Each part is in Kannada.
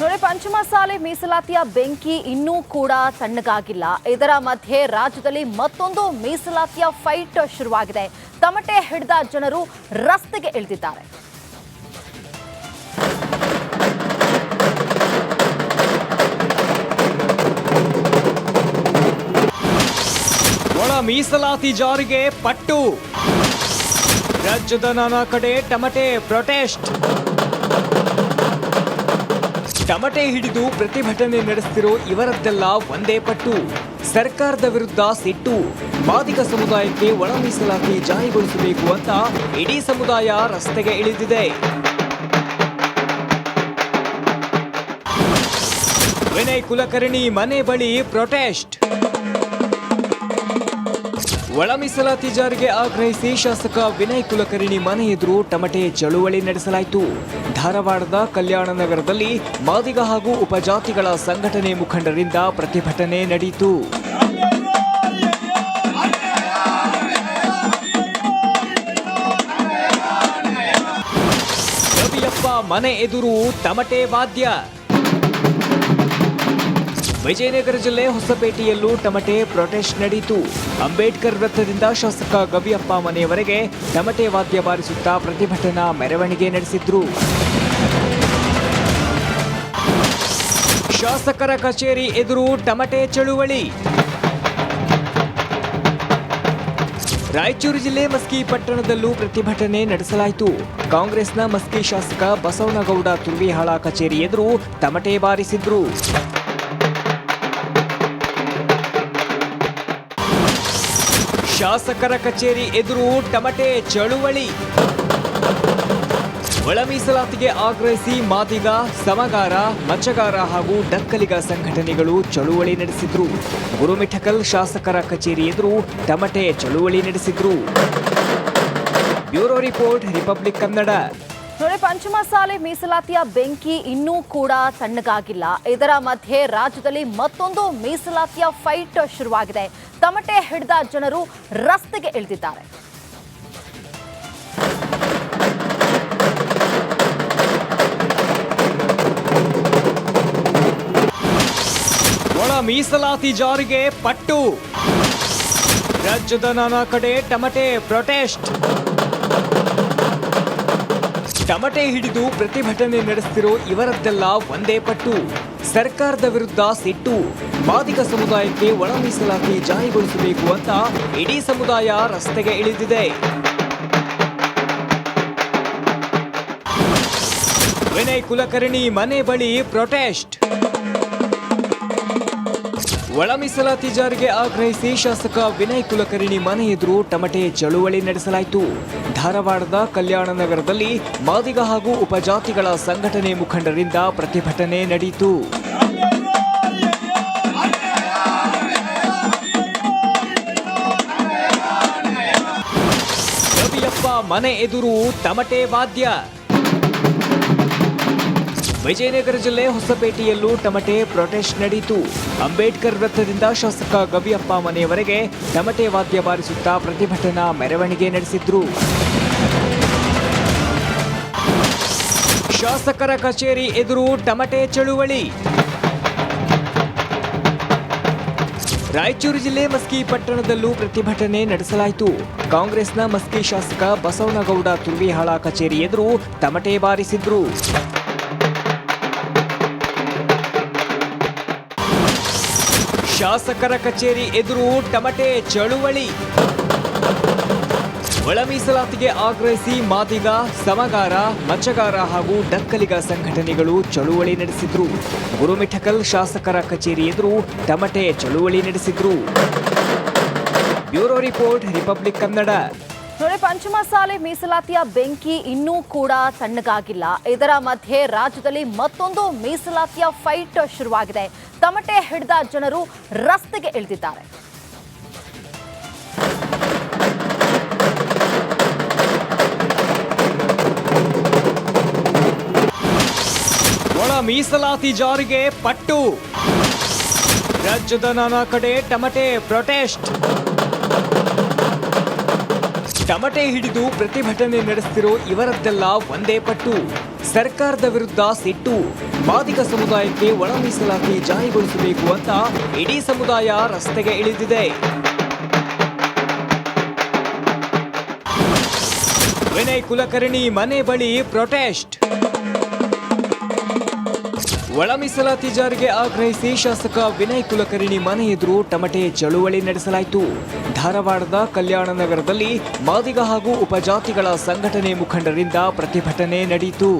ನೋಡಿ, ಪಂಚಮಸಾಲೆ ಮೀಸಲಾತಿಯ ಬೆಂಕಿ ಇನ್ನೂ ಕೂಡ ತಣ್ಣಗಾಗಿಲ್ಲ. ಇದರ ಮಧ್ಯೆ ರಾಜ್ಯದಲ್ಲಿ ಮತ್ತೊಂದು ಮೀಸಲಾತಿಯ ಫೈಟ್ ಶುರುವಾಗಿದೆ. ತಮಟೆ ಹಿಡಿದ ಜನರು ರಸ್ತೆಗೆ ಇಳಿದಿದ್ದಾರೆ. ಒಳ ಮೀಸಲಾತಿ ಜಾರಿಗೆ ಪಟ್ಟು. ರಾಜ್ಯದ ನಾನಾ ಕಡೆ ಟಮಟೆ ಪ್ರೊಟೆಸ್ಟ್ ಟಮಟೆ ಹಿಡಿದು ಪ್ರತಿಭಟನೆ ನಡೆಸ್ತಿರೋ ಇವರದ್ದೆಲ್ಲ ಒಂದೇ ಪಟ್ಟು. ಸರ್ಕಾರದ ವಿರುದ್ಧ ಸಿಟ್ಟು. ಮಾದಿಗ ಸಮುದಾಯಕ್ಕೆ ಒಳ ಮೀಸಲಾತಿ ಜಾರಿಗೊಳಿಸಬೇಕು ಅಂತ ಇಡೀ ಸಮುದಾಯ ರಸ್ತೆಗೆ ಇಳಿದಿದೆ. ವಿನಯ್ ಕುಲಕರ್ಣಿ ಮನೆ ಬಳಿ ಪ್ರೊಟೆಸ್ಟ್. ಒಳ ಮೀಸಲಾತಿ ಜಾರಿಗೆ ಆಗ್ರಹಿಸಿ ಶಾಸಕ ವಿನಯ್ ಕುಲಕರ್ಣಿ ಮನೆ ಎದುರು ಟಮಟೆ ಚಳುವಳಿ ನಡೆಸಲಾಯಿತು. ಧಾರವಾಡದ ಕಲ್ಯಾಣ ನಗರದಲ್ಲಿ ಮಾದಿಗ ಹಾಗೂ ಉಪಜಾತಿಗಳ ಸಂಘಟನೆ ಮುಖಂಡರಿಂದ ಪ್ರತಿಭಟನೆ ನಡೆಯಿತು. ರವಿಯಪ್ಪ ಮನೆ ಎದುರು ತಮಟೆ ವಾದ್ಯ. ವಿಜಯನಗರ ಜಿಲ್ಲೆ ಹೊಸಪೇಟೆಯಲ್ಲೂ ಟಮಟೆ ಪ್ರೊಟೆಸ್ಟ್ ನಡೆಯಿತು ಅಂಬೇಡ್ಕರ್ ವೃತ್ತದಿಂದ ಶಾಸಕ ಗವಿಯಪ್ಪ ಮನೆಯವರೆಗೆ ಟಮಟೆ ವಾದ್ಯ ಬಾರಿಸುತ್ತಾ ಪ್ರತಿಭಟನಾ ಮೆರವಣಿಗೆ ನಡೆಸಿದ್ರು. ಶಾಸಕರ ಕಚೇರಿ ಎದುರು ಟಮಟೆ ಚಳುವಳಿ. ರಾಯಚೂರು ಜಿಲ್ಲೆ ಮಸ್ಕಿ ಪಟ್ಟಣದಲ್ಲೂ ಪ್ರತಿಭಟನೆ ನಡೆಸಲಾಯಿತು. ಕಾಂಗ್ರೆಸ್ನ ಮಸ್ಕಿ ಶಾಸಕ ಬಸವನಗೌಡ ತುರ್ವಿಹಾಳ ಕಚೇರಿ ಎದುರು ತಮಟೆ ಬಾರಿಸಿದ್ರು. ಶಾಸಕರ ಕಚೇರಿ ಎದುರು ಟಮಟೆ ಚಳುವಳಿ. ಒಳ ಮೀಸಲಾತಿಗೆ ಆಗ್ರಹಿಸಿ ಮಾದಿಗ, ಸಮಗಾರ ಮಚ್ಚಗಾರ ಹಾಗೂ ಡಕ್ಕಲಿಗ ಸಂಘಟನೆಗಳು ಚಳುವಳಿ ನಡೆಸಿದ್ರು. ಗುರುಮಿಠಕಲ್ ಶಾಸಕರ ಕಚೇರಿ ಎದುರು ಟಮಟೆ ಚಳುವಳಿ ನಡೆಸಿದ್ರು. Bureau report, republic Kannada. ನೋಡಿ ಪಂಚಮಸಾಲೆ ಮೀಸಲಾತಿಯ ಬೆಂಕಿ ಇನ್ನೂ ಕೂಡ ತಣ್ಣಗಾಗಿಲ್ಲ. ಇದರ ಮಧ್ಯೆ ರಾಜ್ಯದಲ್ಲಿ ಮತ್ತೊಂದು ಮೀಸಲಾತಿಯ ಫೈಟ್ ಶುರುವಾಗಿದೆ. ತಮಟೆ ಹಿಡಿದ ಜನರು ರಸ್ತೆಗೆ ಇಳಿದಿದ್ದಾರೆ. ಒಳ ಮೀಸಲಾತಿ ಜಾರಿಗೆ ಪಟ್ಟು. ರಾಜ್ಯದ ನಾನಾ ಕಡೆ ಟಮಟೆ ಪ್ರೊಟೆಸ್ಟ್ ಟಮಟೆ ಹಿಡಿದು ಪ್ರತಿಭಟನೆ ನಡೆಸ್ತಿರೋ ಇವರದ್ದೆಲ್ಲ ಒಂದೇ ಪಟ್ಟು. ಸರ್ಕಾರದ ವಿರುದ್ಧ ಸಿಟ್ಟು. ಮಾದಿಗ ಸಮುದಾಯಕ್ಕೆ ಒಳ ಮೀಸಲಾತಿ ಜಾರಿಗೊಳಿಸಬೇಕು ಅಂತ ಇಡೀ ಸಮುದಾಯ ರಸ್ತೆಗೆ ಇಳಿದಿದೆ. ವಿನಯ್ ಕುಲಕರ್ಣಿ ಮನೆ ಬಳಿ ಪ್ರೊಟೆಸ್ಟ್. ಒಳ ಮೀಸಲಾತಿ ಜಾರಿಗೆ ಆಗ್ರಹಿಸಿ ಶಾಸಕ ವಿನಯ್ ಕುಲಕರ್ಣಿ ಮನೆ ಎದುರು ಟಮಟೆ ಚಳುವಳಿ ನಡೆಸಲಾಯಿತು. ಧಾರವಾಡದ ಕಲ್ಯಾಣ ನಗರದಲ್ಲಿ ಮಾದಿಗ ಹಾಗೂ ಉಪಜಾತಿಗಳ ಸಂಘಟನೆ ಮುಖಂಡರಿಂದ ಪ್ರತಿಭಟನೆ ನಡೆಯಿತು. ಮನೆ ಎದುರು ತಮಟೆ ವಾದ್ಯ. ವಿಜಯನಗರ ಜಿಲ್ಲೆ ಹೊಸಪೇಟೆಯಲ್ಲೂ ಟಮಟೆ ಪ್ರೊಟೆಸ್ಟ್ ನಡೆಯಿತು ಅಂಬೇಡ್ಕರ್ ವೃತ್ತದಿಂದ ಶಾಸಕ ಗವಿಯಪ್ಪ ಮನೆಯವರೆಗೆ ಟಮಟೆ ವಾದ್ಯ ಬಾರಿಸುತ್ತಾ ಪ್ರತಿಭಟನಾ ಮೆರವಣಿಗೆ ನಡೆಸಿದ್ರು. ಶಾಸಕರ ಕಚೇರಿ ಎದುರು ಟಮಟೆ ಚಳುವಳಿ. ರಾಯಚೂರು ಜಿಲ್ಲೆ ಮಸ್ಕಿ ಪಟ್ಟಣದಲ್ಲೂ ಪ್ರತಿಭಟನೆ ನಡೆಸಲಾಯಿತು. ಕಾಂಗ್ರೆಸ್ನ ಮಸ್ಕಿ ಶಾಸಕ ಬಸವನಗೌಡ ತುರ್ವಿಹಾಳ ಕಚೇರಿ ಎದುರು ತಮಟೆ ಬಾರಿಸಿದ್ರು. ಶಾಸಕರ ಕಚೇರಿ ಎದುರು ಟಮಟೆ ಚಳುವಳಿ. ಒಳ ಮೀಸಲಾತಿಗೆ ಆಗ್ರಹಿಸಿ ಮಾದಿಗ, ಸಮಗಾರ ಮಚ್ಚಗಾರ ಹಾಗೂ ಡಕ್ಕಲಿಗ ಸಂಘಟನೆಗಳು ಚಳುವಳಿ ನಡೆಸಿದ್ರು. ಗುರುಮಿಠಕಲ್ ಶಾಸಕರ ಕಚೇರಿ ಎದುರು ಟಮಟೆ ಚಳುವಳಿ ನಡೆಸಿದ್ರು. Bureau report, republic Kannada. ನೋಡಿ, ಪಂಚಮಸಾಲೆ ಮೀಸಲಾತಿಯ ಬೆಂಕಿ ಇನ್ನೂ ಕೂಡ ತಣ್ಣಗಾಗಿಲ್ಲ. ಇದರ ಮಧ್ಯೆ ರಾಜ್ಯದಲ್ಲಿ ಮತ್ತೊಂದು ಮೀಸಲಾತಿಯ ಫೈಟ್ ಶುರುವಾಗಿದೆ. ತಮಟೆ ಹಿಡಿದ ಜನರು ರಸ್ತೆಗೆ ಇಳಿದಿದ್ದಾರೆ. ಒಳ ಮೀಸಲಾತಿ ಜಾರಿಗೆ ಪಟ್ಟು. ರಾಜ್ಯದ ನಾನಾ ಕಡೆ ಟಮಟೆ ಪ್ರೊಟೆಸ್ಟ್ ಟಮಟೆ ಹಿಡಿದು ಪ್ರತಿಭಟನೆ ನಡೆಸ್ತಿರೋ ಇವರದ್ದೆಲ್ಲ ಒಂದೇ ಪಟ್ಟು. ಸರ್ಕಾರದ ವಿರುದ್ಧ ಸಿಟ್ಟು. ಮಾದಿಗ ಸಮುದಾಯಕ್ಕೆ ಒಳ ಮೀಸಲಾತಿ ಜಾರಿಗೊಳಿಸಬೇಕು ಅಂತ ಇಡೀ ಸಮುದಾಯ ರಸ್ತೆಗೆ ಇಳಿದಿದೆ. ವಿನಯ್ ಕುಲಕರ್ಣಿ ಮನೆ ಬಳಿ ಪ್ರೊಟೆಸ್ಟ್. ಒಳ ಮೀಸಲಾತಿ ಜಾರಿಗೆ ಆಗ್ರಹಿಸಿ ಶಾಸಕ ವಿನಯ್ ಕುಲಕರ್ಣಿ ಮನೆ ಎದುರು ಟಮಟೆ ಚಳುವಳಿ ನಡೆಸಲಾಯಿತು. ಧಾರವಾಡದ ಕಲ್ಯಾಣ ನಗರದಲ್ಲಿ ಮಾದಿಗ ಹಾಗೂ ಉಪಜಾತಿಗಳ ಸಂಘಟನೆ ಮುಖಂಡರಿಂದ ಪ್ರತಿಭಟನೆ ನಡೆಯಿತು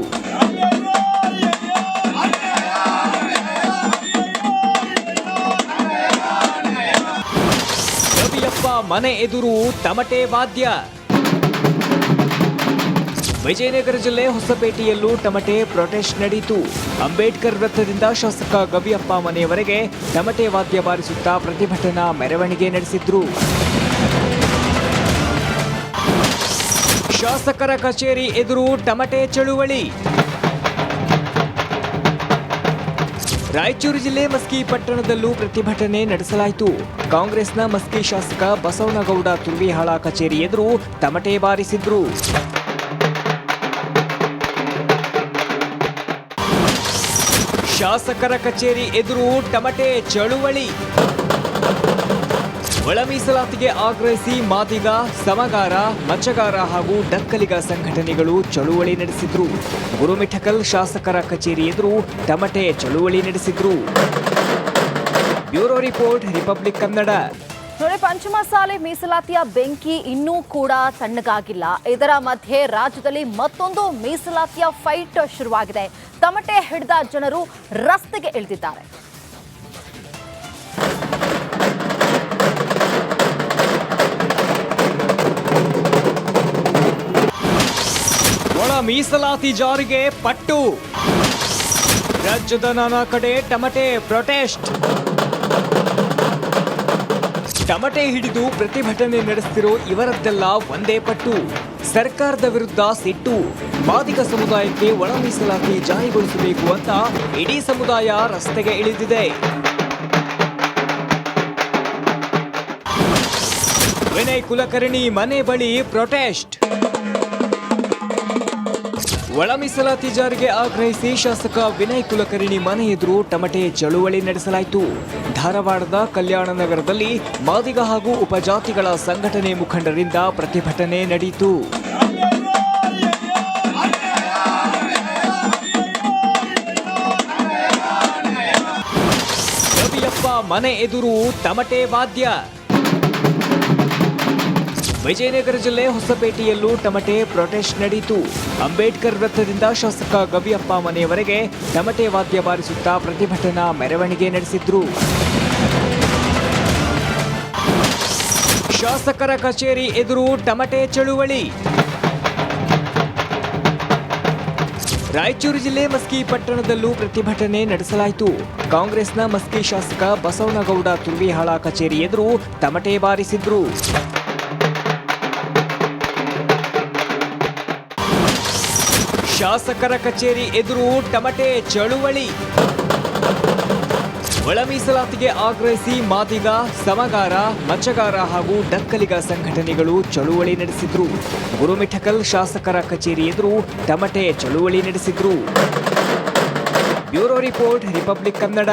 ರವಿಯಪ್ಪ ಮನೆ ಎದುರು ತಮಟೆ ವಾದ್ಯ. ವಿಜಯನಗರ ಜಿಲ್ಲೆ ಹೊಸಪೇಟೆಯಲ್ಲೂ ಟಮಟೆ ಪ್ರೊಟೆಸ್ಟ್ ನಡೆಯಿತು. ಅಂಬೇಡ್ಕರ್ ವೃತ್ತದಿಂದ ಶಾಸಕ ಗವಿಯಪ್ಪ ಮನೆಯವರೆಗೆ ಟಮಟೆ ವಾದ್ಯ ಬಾರಿಸುತ್ತಾ ಪ್ರತಿಭಟನಾ ಮೆರವಣಿಗೆ ನಡೆಸಿದ್ರು. ಶಾಸಕರ ಕಚೇರಿ ಎದುರು ಟಮಟೆ ಚಳುವಳಿ. ರಾಯಚೂರು ಜಿಲ್ಲೆ ಮಸ್ಕಿ ಪಟ್ಟಣದಲ್ಲೂ ಪ್ರತಿಭಟನೆ ನಡೆಸಲಾಯಿತು. ಕಾಂಗ್ರೆಸ್ನ ಮಸ್ಕಿ ಶಾಸಕ ಬಸವನಗೌಡ ತುರ್ವಿಹಾಳ ಕಚೇರಿ ಎದುರು ತಮಟೆ ಬಾರಿಸಿದ್ರು. ಶಾಸಕರ ಕಚೇರಿ ಎದುರು ಟಮಟೆ ಚಳುವಳಿ. ಒಳ ಮೀಸಲಾತಿಗೆ ಆಗ್ರಹಿಸಿ ಮಾದಿಗ, ಸಮಗಾರ ಮಚ್ಚಗಾರ ಹಾಗೂ ಡಕ್ಕಲಿಗ ಸಂಘಟನೆಗಳು ಚಳುವಳಿ ನಡೆಸಿದ್ರು. ಗುರುಮಿಠಕಲ್ ಶಾಸಕರ ಕಚೇರಿ ಎದುರು ಟಮಟೆ ಚಳುವಳಿ ನಡೆಸಿದ್ರು. Bureau report, republic Kannada. ನೋಡಿ, ಪಂಚಮಸಾಲೆ ಮೀಸಲಾತಿಯ ಬೆಂಕಿ ಇನ್ನೂ ಕೂಡ ತಣ್ಣಗಾಗಿಲ್ಲ. ಇದರ ಮಧ್ಯೆ ರಾಜ್ಯದಲ್ಲಿ ಮತ್ತೊಂದು ಮೀಸಲಾತಿಯ ಫೈಟ್ ಶುರುವಾಗಿದೆ. ತಮಟೆ ಹಿಡಿದ ಜನರು ರಸ್ತೆಗೆ ಇಳಿದಿದ್ದಾರೆ. ಒಳ ಮೀಸಲಾತಿ ಜಾರಿಗೆ ಪಟ್ಟು. ರಾಜ್ಯದ ನಾನಾ ಕಡೆ ಟಮಟೆ ಪ್ರೊಟೆಸ್ಟ್ ಟಮಟೆ ಹಿಡಿದು ಪ್ರತಿಭಟನೆ ನಡೆಸ್ತಿರೋ ಇವರದ್ದೆಲ್ಲ ಒಂದೇ ಪಟ್ಟು. ಸರ್ಕಾರದ ವಿರುದ್ಧ ಸಿಟ್ಟು. ಮಾದಿಗ ಸಮುದಾಯಕ್ಕೆ ಒಳ ಮೀಸಲಾತಿ ಜಾರಿಗೊಳಿಸಬೇಕು ಅಂತ ಇಡೀ ಸಮುದಾಯ ರಸ್ತೆಗೆ ಇಳಿದಿದೆ. ವಿನಯ್ ಕುಲಕರ್ಣಿ ಮನೆ ಬಳಿ ಪ್ರೊಟೆಸ್ಟ್. ಒಳ ಮೀಸಲಾತಿ ಜಾರಿಗೆ ಆಗ್ರಹಿಸಿ ಶಾಸಕ ವಿನಯ್ ಕುಲಕರ್ಣಿ ಮನೆ ಎದುರು ಟಮಟೆ ಚಳುವಳಿ ನಡೆಸಲಾಯಿತು. ಧಾರವಾಡದ ಕಲ್ಯಾಣ ನಗರದಲ್ಲಿ ಮಾದಿಗ ಹಾಗೂ ಉಪಜಾತಿಗಳ ಸಂಘಟನೆ ಮುಖಂಡರಿಂದ ಪ್ರತಿಭಟನೆ ನಡೆಯಿತು. ಮನೆ ಎದುರು ತಮಟೆ ವಾದ್ಯ. ವಿಜಯನಗರ ಜಿಲ್ಲೆ ಹೊಸಪೇಟೆಯಲ್ಲೂ ಟಮಟೆ ಪ್ರೊಟೆಸ್ಟ್ ನಡೆಯಿತು ಅಂಬೇಡ್ಕರ್ ವೃತ್ತದಿಂದ ಶಾಸಕ ಗವಿಯಪ್ಪ ಮನೆಯವರೆಗೆ ಟಮಟೆ ವಾದ್ಯ ಬಾರಿಸುತ್ತಾ ಪ್ರತಿಭಟನಾ ಮೆರವಣಿಗೆ ನಡೆಸಿದ್ರು. ಶಾಸಕರ ಕಚೇರಿ ಎದುರು ಟಮಟೆ ಚಳುವಳಿ. ರಾಯಚೂರು ಜಿಲ್ಲೆ ಮಸ್ಕಿ ಪಟ್ಟಣದಲ್ಲೂ ಪ್ರತಿಭಟನೆ ನಡೆಸಲಾಯಿತು. ಕಾಂಗ್ರೆಸ್ನ ಮಸ್ಕಿ ಶಾಸಕ ಬಸವನಗೌಡ ತುರ್ವಿಹಾಳ ಕಚೇರಿ ಎದುರು ತಮಟೆ ಬಾರಿಸಿದ್ರು. ಶಾಸಕರ ಕಚೇರಿ ಎದುರು ಟಮಟೆ ಚಳುವಳಿ. ಒಳ ಮೀಸಲಾತಿಗೆ ಆಗ್ರಹಿಸಿ ಮಾದಿಗ, ಸಮಗಾರ ಮಚ್ಚಗಾರ ಹಾಗೂ ಡಕ್ಕಲಿಗ ಸಂಘಟನೆಗಳು ಚಳುವಳಿ ನಡೆಸಿದ್ರು. ಗುರುಮಿಠಕಲ್ ಶಾಸಕರ ಕಚೇರಿ ಎದುರು ಟಮಟೆ ಚಳುವಳಿ ನಡೆಸಿದ್ರು. Bureau report, republic Kannada.